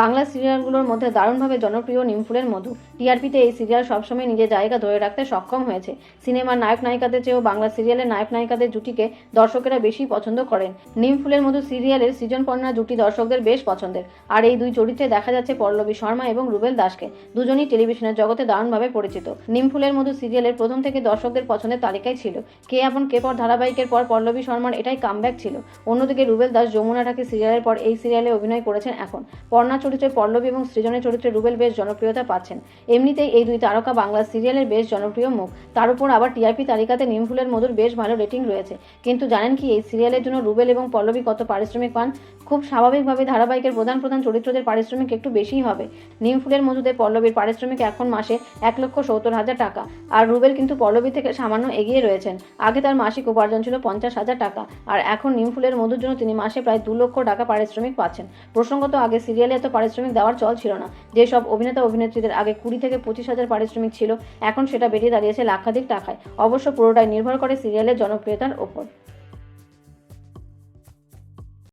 বাংলা সিরিয়ালগুলোর মধ্যে দারুণভাবে জনপ্রিয় নিমফুলের মধু। টিআরপিতে এই সিরিয়াল সবসময় নিজের জায়গা ধরে রাখতে সক্ষম হয়েছে। সিনেমার নায়ক নায়িকাদের চেয়েও বাংলা সিরিয়ালের নায়ক নায়িকাদের জুটিকে দর্শকেরা বেশি পছন্দ করেন। নিমফুলের মধু সিরিয়ালের সৃজন পর্ণা জুটি দর্শকদের বেশ পছন্দের। আর এই দুই চরিত্রে দেখা যাচ্ছে পল্লবী শর্মা এবং রুবেল দাসকে। দুজনই টেলিভিশনের জগতে দারুণভাবে পরিচিত। নিমফুলের মধু সিরিয়ালের প্রথম থেকে দর্শকদের পছন্দের তালিকায় ছিল। কে আপন, কে পর ধারাবাহিকের পর পল্লবী শর্মার এটাই কামব্যাক ছিল। অন্যদিকে রুবেল দাস যমুনা ঢাকি সিরিয়ালের পর এই সিরিয়ালে অভিনয় করেছেন এখন। পর্ণা চরিত্রে পল্লবী এবং সৃজনের চরিত্রে রুবেল বেশ জনপ্রিয়তা পাচ্ছেন। এমনিতেই এই দুই তারকা বাংলা সিরিয়ালের বেশ জনপ্রিয় মুখ। তার উপর আবার টিআরপি তালিকাতে নিমফুলের মধুর বেশ ভালো রেটিং রয়েছে। কিন্তু জানেন কি, এই সিরিয়ালের জন্য রুবেল এবং পল্লবী কত পারিশ্রমিক পান? খুব স্বাভাবিকভাবে ধারাবাহিকের প্রধান প্রধান চরিত্রদের পারিশ্রমিক একটু বেশিই হবে। নিমফুলের মধুতে পল্লবীর পারিশ্রমিক এখন মাসে এক লক্ষ সত্তর হাজার টাকা। আর রুবেল কিন্তু পল্লবী থেকে সামান্য এগিয়ে রয়েছেন। আগে তার মাসিক উপার্জন ছিল পঞ্চাশ হাজার টাকা। আর এখন নিমফুলের মধুর জন্য তিনি মাসে প্রায় দু লক্ষ টাকা পারিশ্রমিক পাচ্ছেন। প্রসঙ্গত আগে সিরিয়ালে এত পারিশ্রমিক দেওয়ার চল ছিল না। যেসব অভিনেতা অভিনেত্রীদের আগে কুড়ি থেকে পঁচিশ হাজার পারিশ্রমিক ছিল, এখন সেটা বেড়ে দাঁড়িয়েছে লাখাধিক টাকায়। অবশ্য পুরোটাই নির্ভর করে সিরিয়ালের জনপ্রিয়তার ওপর।